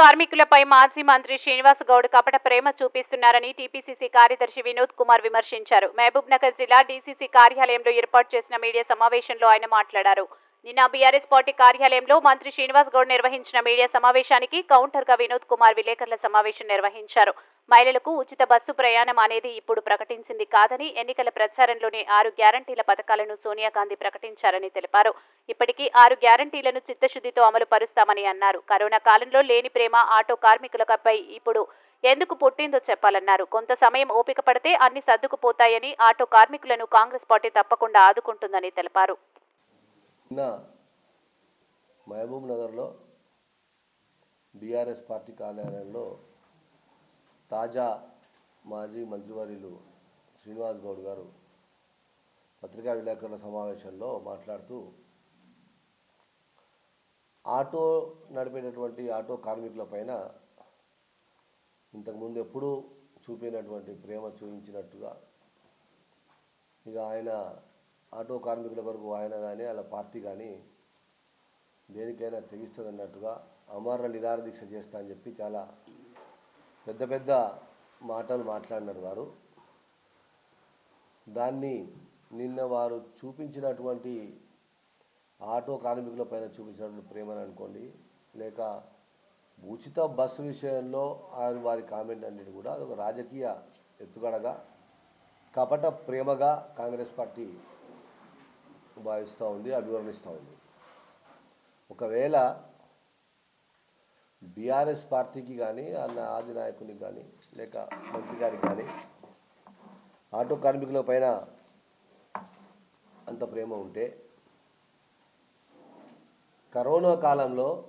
కార్మికులపై మాజీ మంత్రి శ్రీనివాస్ గౌడ్ కపట ప్రేమ చూపిస్తున్నారని టీపీసీసీ కార్యదర్శి వినోద్ కుమార్ విమర్శించారు. మహబూబ్ నగర్ జిల్లా డీసీసీ కార్యాలయంలో ఏర్పాటు చేసిన మీడియా సమావేశంలో ఆయన మాట్లాడారు. నిన్న బీఆర్ఎస్ పార్టీ కార్యాలయంలో మంత్రి శ్రీనివాస్ గౌడ్ నిర్వహించిన మీడియా సమావేశానికి కౌంటర్గా వినోద్ కుమార్ విలేకరుల సమావేశం నిర్వహించారు. మహిళలకు ఉచిత బస్సు ప్రయాణం అనేది ఇప్పుడు ప్రకటించింది కాదని ఎన్నికల ప్రచారంలోనే ఆరు గ్యారంటీల పథకాలను సోనియా గాంధీ ప్రకటించారని తెలిపారు. ఇప్పటికీ ఆరు గ్యారంటీలను చిత్తశుద్ధితో అమలు పరుస్తామని అన్నారు. కరోనా కాలంలో లేని ప్రేమ ఆటో కార్మికులపై ఇప్పుడు ఎందుకు పుట్టిందో చెప్పాలన్నారు. కొంత సమయం ఓపిక పడితే అన్ని సర్దుకుపోతాయని ఆటో కార్మికులను కాంగ్రెస్ పార్టీ తప్పకుండా ఆదుకుంటుందని తెలిపారు. నిన్న మహబూబ్ నగర్లో బీఆర్ఎస్ పార్టీ కార్యాలయంలో తాజా మాజీ మంత్రివర్యులు శ్రీనివాస్ గౌడ్ గారు పత్రికా విలేకరుల సమావేశంలో మాట్లాడుతూ ఆటో నడిపేటటువంటి ఆటో కార్మికుల పైన ఇంతకుముందు ఎప్పుడూ చూపినటువంటి ప్రేమ చూపించినట్టుగా ఇక ఆయన ఆటో కార్మికుల కొరకు ఆయన కానీ వాళ్ళ పార్టీ కానీ దేనికైనా తెగిస్తుంది అన్నట్టుగా అమర నిదార దీక్ష చేస్తా అని చెప్పి చాలా పెద్ద పెద్ద మాటలు మాట్లాడినారు వారు. దాన్ని నిన్న వారు చూపించినటువంటి ఆటో కార్మికుల పైన చూపించినటువంటి ప్రేమని అనుకోండి లేక ఉచిత బస్సు విషయంలో ఆయన వారి కామెంట్ అనేది కూడా అదొక రాజకీయ ఎత్తుగడగా కపట ప్రేమగా కాంగ్రెస్ పార్టీ భావిస్తూ ఉంది అభివర్ణిస్తూ ఉంది. ఒకవేళ బీఆర్ఎస్ పార్టీకి కానీ అన్న ఆది నాయకునికి కానీ లేక మంత్రి గారికి కానీ ఆటో కార్మికుల పైన అంత ప్రేమ ఉంటే కరోనా కాలంలో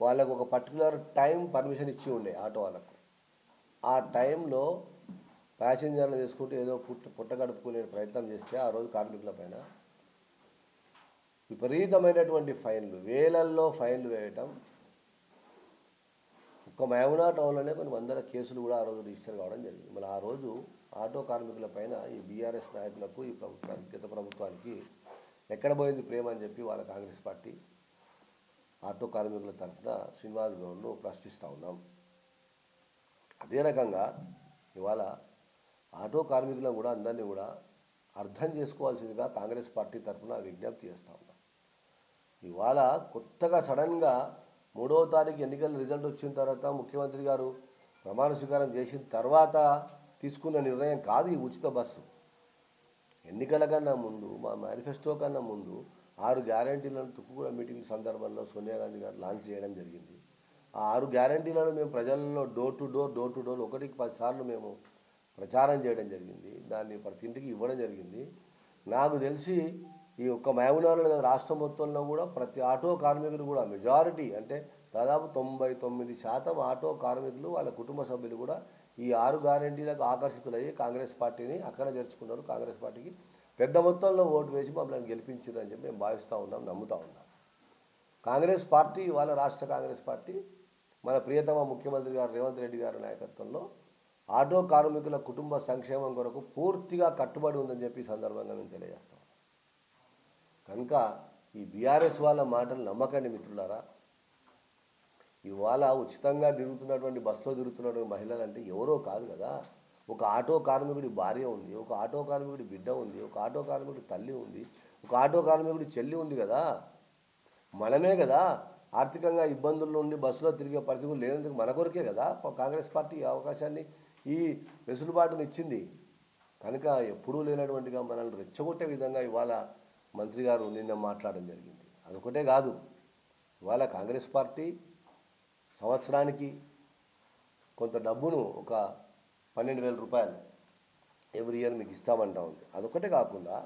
వాళ్ళకు ఒక పర్టికులర్ టైం పర్మిషన్ ఇచ్చి ఉండే ఆటో వాళ్ళకు. ఆ టైంలో ప్యాసింజర్లు తీసుకుంటూ ఏదో పుట్ట పుట్ట గడుపుకునే ప్రయత్నం చేస్తే ఆ రోజు కార్మికుల పైన విపరీతమైనటువంటి ఫైన్లు వేలల్లో ఫైన్లు వేయటం. ఒక్క మహబూనా టౌన్లోనే కొన్ని వందల కేసులు కూడా ఆ రోజు రిజిస్టర్ కావడం జరిగింది. మరి ఆ రోజు ఆటో కార్మికుల పైన ఈ బీఆర్ఎస్ నాయకులకు ఈ ప్రభుత్వానికి గత ప్రభుత్వానికి ఎక్కడ పోయింది ప్రేమ అని చెప్పి వాళ్ళ కాంగ్రెస్ పార్టీ ఆటో కార్మికుల తరఫున శ్రీనివాస్ గౌడ్ను ప్రశ్నిస్తూ ఉన్నాం. అదే రకంగా ఇవాళ ఆటో కార్మికులను కూడా అందరినీ కూడా అర్థం చేసుకోవాల్సిందిగా కాంగ్రెస్ పార్టీ తరఫున విజ్ఞప్తి చేస్తా ఉన్నా. ఇవాళ కొత్తగా సడన్గా మూడవ తారీఖు ఎన్నికల రిజల్ట్ వచ్చిన తర్వాత ముఖ్యమంత్రి గారు ప్రమాణ స్వీకారం చేసిన తర్వాత తీసుకున్న నిర్ణయం కాదు ఈ ఉచిత బస్సు. ఎన్నికల కన్నా ముందు మా మేనిఫెస్టో కన్నా ముందు ఆరు గ్యారంటీలను తుక్కుగూడ మీటింగ్ సందర్భంలో సోనియా గాంధీ గారు లాంచ్ చేయడం జరిగింది. ఆ ఆరు గ్యారంటీలను మేము ప్రజల్లో door to door door to door ఒకటికి పదిసార్లు మేము ప్రచారం చేయడం జరిగింది. దాన్ని ప్రతి ఇంటికి ఇవ్వడం జరిగింది. నాకు తెలిసి ఈ ఒక్క మహబూబ్నగర్లో కదా రాష్ట్రం మొత్తంలో కూడా ప్రతి ఆటో కార్మికులు కూడా మెజారిటీ అంటే దాదాపు తొంభై తొమ్మిది శాతం ఆటో కార్మికులు వాళ్ళ కుటుంబ సభ్యులు కూడా ఈ ఆరు గ్యారంటీలకు ఆకర్షితులయ్యి కాంగ్రెస్ పార్టీని అక్కడ చేర్చుకున్నారు. కాంగ్రెస్ పార్టీకి పెద్ద మొత్తంలో ఓటు వేసి మమ్మల్ని గెలిపించారు అని చెప్పి మేము భావిస్తూ ఉన్నాం నమ్ముతూ ఉన్నాం. కాంగ్రెస్ పార్టీ వాళ్ళ రాష్ట్ర కాంగ్రెస్ పార్టీ మన ప్రియతమ ముఖ్యమంత్రి గారు రేవంత్ రెడ్డి గారి నాయకత్వంలో ఆటో కార్మికుల కుటుంబ సంక్షేమం కొరకు పూర్తిగా కట్టుబడి ఉందని చెప్పి సందర్భంగా మేము తెలియజేస్తాం. కనుక ఈ బీఆర్ఎస్ వాళ్ళ మాటలు నమ్మకండి మిత్రులారా. ఇవాళ ఉచితంగా తిరుగుతున్నటువంటి బస్సులో తిరుగుతున్నటువంటి మహిళలు అంటే ఎవరో కాదు కదా. ఒక ఆటో కార్మికుడి భార్య ఉంది ఒక ఆటో కార్మికుడి బిడ్డ ఉంది ఒక ఆటో కార్మికుడి తల్లి ఉంది ఒక ఆటో కార్మికుడి చెల్లి ఉంది కదా. మనమే కదా ఆర్థికంగా ఇబ్బందుల్లో ఉండి బస్సులో తిరిగే పరిస్థితులు లేనందుకు మన కొరకే కదా. కాంగ్రెస్ పార్టీ ఈ అవకాశాన్ని ఈ వెసులుబాటుని ఇచ్చింది. కనుక ఎప్పుడూ లేనటువంటిగా మనల్ని రెచ్చగొట్టే విధంగా ఇవాళ మంత్రి గారు నిన్న మాట్లాడడం జరిగింది. అదొకటే కాదు. ఇవాళ కాంగ్రెస్ పార్టీ సంవత్సరానికి కొంత డబ్బును ఒక పన్నెండు వేల రూపాయలు ఎవ్రీ ఇయర్ మీకు ఇస్తామంటా ఉంది. అదొకటే కాకుండా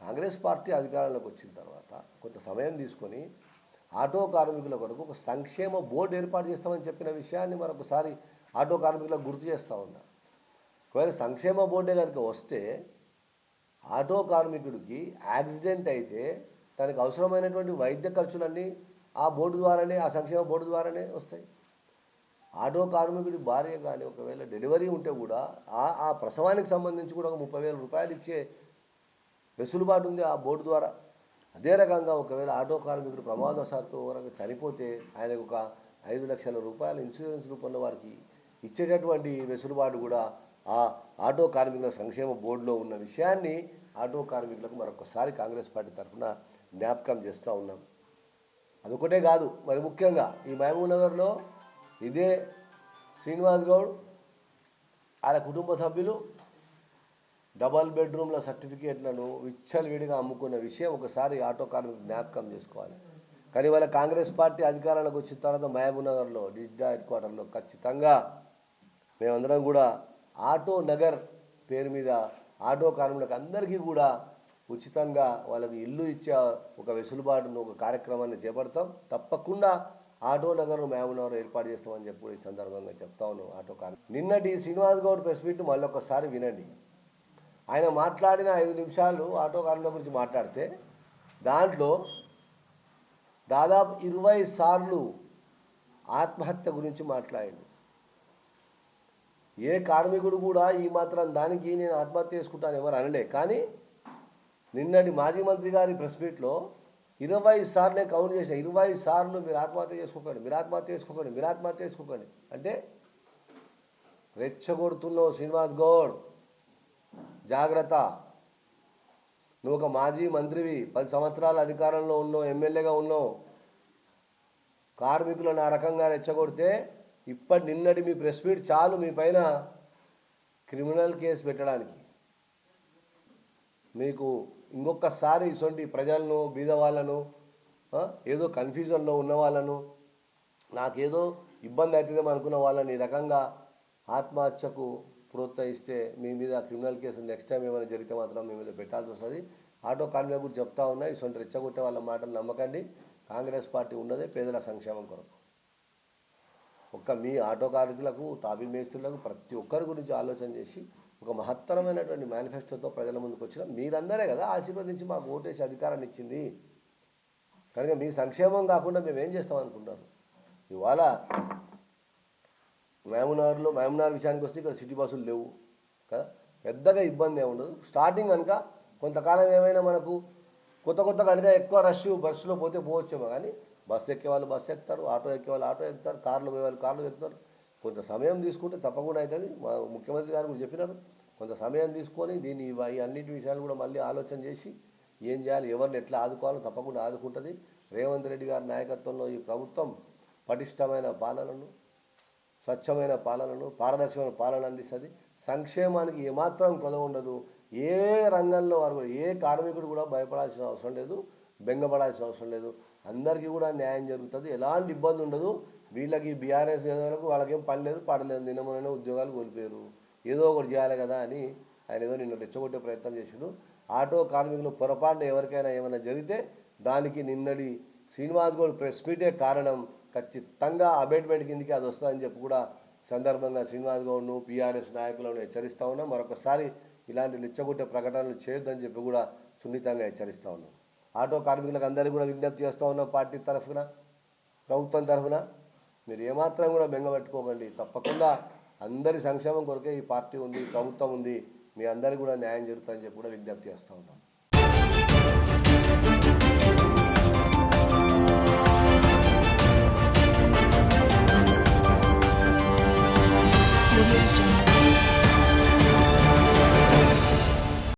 కాంగ్రెస్ పార్టీ అధికారంలోకి వచ్చిన తర్వాత కొంత సమయం తీసుకొని ఆటో కార్మికుల కొరకు ఒక సంక్షేమ బోర్డు ఏర్పాటు చేస్తామని చెప్పిన విషయాన్ని మరొకసారి ఆటో కార్మికులకు గుర్తు చేస్తూ ఉన్నా. ఒకవేళ సంక్షేమ బోర్డే కనుక వస్తే ఆటో కార్మికుడికి యాక్సిడెంట్ అయితే తనకు అవసరమైనటువంటి వైద్య ఖర్చులన్నీ ఆ బోర్డు ద్వారానే ఆ సంక్షేమ బోర్డు ద్వారానే వస్తాయి. ఆటో కార్మికుడి భార్య కానీ ఒకవేళ డెలివరీ ఉంటే కూడా ఆ ఆ ప్రసవానికి సంబంధించి కూడా ఒక ముప్పై వేల రూపాయలు ఇచ్చే వెసులుబాటు ఉంది ఆ బోర్డు ద్వారా. అదే రకంగా ఒకవేళ ఆటో కార్మికుడు ప్రమాదవశాత్తు వరకు చనిపోతే ఆయనకు ఒక ఐదు లక్షల రూపాయల ఇన్సూరెన్స్ రూపంలో వారికి ఇచ్చేటటువంటి వెసులుబాటు కూడా ఆ ఆటో కార్మికుల సంక్షేమ బోర్డులో ఉన్న విషయాన్ని ఆటో కార్మికులకు మరొకసారి కాంగ్రెస్ పార్టీ తరఫున జ్ఞాపకం చేస్తూ ఉన్నాం. అదొకటే కాదు మరి ముఖ్యంగా ఈ మహబూబ్ నగర్లో ఇదే శ్రీనివాస్ గౌడ్ ఆయన కుటుంబ సభ్యులు డబల్ బెడ్రూమ్ల సర్టిఫికేట్లను విచ్చలవిడిగా అమ్ముకున్న విషయం ఒకసారి ఆటో కార్మికులు జ్ఞాపకం చేసుకోవాలి. కానీ వాళ్ళ కాంగ్రెస్ పార్టీ అధికారంలోకి వచ్చిన తర్వాత మహబూబ్ నగర్లో డిజిటల్ హెడ్ క్వార్టర్లో ఖచ్చితంగా మేమందరం కూడా ఆటో నగర్ పేరు మీద ఆటో కార్మికులకు అందరికీ కూడా ఉచితంగా వాళ్ళకి ఇల్లు ఇచ్చే ఒక వెసులుబాటును ఒక కార్యక్రమాన్ని చేపడతాం. తప్పకుండా ఆటో నగర్ మహబూబ్ ఏర్పాటు చేస్తామని చెప్పి ఈ సందర్భంగా చెప్తా ఉన్నాం ఆటో కార్మికులు. నిన్నటి శ్రీనివాస్ గౌడ్ ప్రెస్ మీట్ మళ్ళొకసారి వినండి. ఆయన మాట్లాడిన ఐదు నిమిషాలు ఆటో కార్మికుల గురించి మాట్లాడితే దాంట్లో దాదాపు ఇరవై సార్లు ఆత్మహత్య గురించి మాట్లాడిండు. ఏ కార్మికుడు కూడా ఈ మాత్రం దానికి నేను ఆత్మహత్య చేసుకుంటాను ఎవరు అనలే. కానీ నిన్నటి మాజీ మంత్రి గారి ప్రెస్ మీట్లో ఇరవై సార్లు నేను కౌంట్ చేసిన ఇరవై సార్లు మీరు ఆత్మహత్య చేసుకోకండి మీరు ఆత్మహత్య చేసుకోకండి మీరు ఆత్మహత్య చేసుకోకండి. అంటే రెచ్చగొడుతున్నావు శ్రీనివాస్ గౌడ్. జాగ్రత్త. నువ్వు ఒక మాజీ మంత్రివి పది సంవత్సరాల అధికారంలో ఉన్నావు ఎమ్మెల్యేగా ఉన్నావు. కార్మికులను ఆ రకంగా రెచ్చగొడితే ఇప్పటి నిన్నటి మీ ప్రెస్ మీట్ చాలు మీ పైన క్రిమినల్ కేసు పెట్టడానికి. మీకు ఇంకొకసారి ఇటువంటి ప్రజలను బీద వాళ్ళను ఏదో కన్ఫ్యూజన్లో ఉన్న వాళ్ళను నాకేదో ఇబ్బంది అవుతుందేమో అనుకున్న వాళ్ళని ఈ రకంగా ఆత్మహత్యకు ప్రోత్సహిస్తే మీ మీద క్రిమినల్ కేసు నెక్స్ట్ టైం ఏమైనా జరిగితే మాత్రం మీ మీద పెట్టాల్సి వస్తుంది. ఆటో కార్మికులు కూడా చెప్తా ఉన్నాయి ఇటువంటి రెచ్చగొట్టే వాళ్ళ మాటలు నమ్మకండి. కాంగ్రెస్ పార్టీ ఉన్నదే పేదల సంక్షేమం కొరకు. ఒక్క మీ ఆటో కార్మికులకు తాబీ మేస్త్రులకు ప్రతి ఒక్కరి గురించి ఆలోచన చేసి ఒక మహత్తరమైనటువంటి మేనిఫెస్టోతో ప్రజల ముందుకు వచ్చిన మీరందరే కదా ఆశీర్వదించి మాకు ఓటేసి అధికారాన్ని ఇచ్చింది. కనుక మీ సంక్షేమం కాకుండా మేము ఏం చేస్తాం అనుకుంటారు? ఇవాళ మేమునార్లో మేమునార్ విషయానికి వస్తే ఇక్కడ సిటీ బస్సులు లేవు. కదా? పెద్దగా ఇబ్బంది ఏముండదు. ఉండదు స్టార్టింగ్ కనుక కొంతకాలం ఏమైనా మనకు కొత్త కొత్తగా కనుక ఎక్కువ రష్ బస్సులో పోతే పోవచ్చేమో కానీ బస్సు ఎక్కే వాళ్ళు బస్సు ఎక్కుతారు ఆటో ఎక్కే వాళ్ళు ఆటో ఎక్కుతారు కార్లు పోయే వాళ్ళు కార్లు ఎక్కుతారు. కొంత సమయం తీసుకుంటే తప్పకుండా అవుతుంది మా ముఖ్యమంత్రి గారు కూడా చెప్పినారు. కొంత సమయం తీసుకొని దీన్ని ఈ అన్నిటి విషయాలు కూడా మళ్ళీ ఆలోచన చేసి ఏం చేయాలి ఎవరిని ఎట్లా ఆదుకోవాలో తప్పకుండా ఆదుకుంటుంది. రేవంత్ రెడ్డి గారి నాయకత్వంలో ఈ ప్రభుత్వం పటిష్టమైన పాలనను స్వచ్ఛమైన పాలనను పారదర్శకమైన పాలన అందిస్తుంది. సంక్షేమానికి ఏమాత్రం కొదవ ఉండదు. ఏ రంగంలో వారు కూడా ఏ కార్మికుడు కూడా భయపడాల్సిన అవసరం లేదు బెంగపడాల్సిన అవసరం లేదు. అందరికీ కూడా న్యాయం జరుగుతుంది. ఎలాంటి ఇబ్బంది ఉండదు. వీళ్ళకి బీఆర్ఎస్ వాళ్ళకి వాళ్ళకేం పని లేదు పడలేదు. నిన్నమైన ఉద్యోగాలు కోల్పోయారు. ఏదో ఒకటి చేయాలి కదా అని ఆయన ఏదో నిన్ను రెచ్చగొట్టే ప్రయత్నం చేసిండు. ఆటో కార్మికులు పొరపాటున ఎవరికైనా ఏమైనా జరిగితే దానికి నిన్నటి శ్రీనివాస్ గౌడ్ ప్రెస్ మీటే కారణం. ఖచ్చితంగా అబేట్మెంట్ కిందకి అది వస్తుందని చెప్పి కూడా సందర్భంగా శ్రీనివాస్ గౌడ్ను పీఆర్ఎస్ నాయకులను హెచ్చరిస్తా ఉన్నాం. మరొకసారి ఇలాంటి లిచ్చగొట్టే ప్రకటనలు చేయొద్దని చెప్పి కూడా సున్నితంగా హెచ్చరిస్తా ఉన్నాం. ఆటో కార్మికులకు అందరికీ కూడా విజ్ఞప్తి చేస్తూ ఉన్నాం పార్టీ తరఫున ప్రభుత్వం తరఫున. మీరు ఏమాత్రం కూడా బెంగపెట్టుకోకండి. తప్పకుండా అందరి సంక్షేమం కొరకే ఈ పార్టీ ఉంది ప్రభుత్వం ఉంది. మీ అందరికీ కూడా న్యాయం జరుగుతుందని చెప్పి కూడా విజ్ఞప్తి చేస్తూ ఉన్నాం. Audio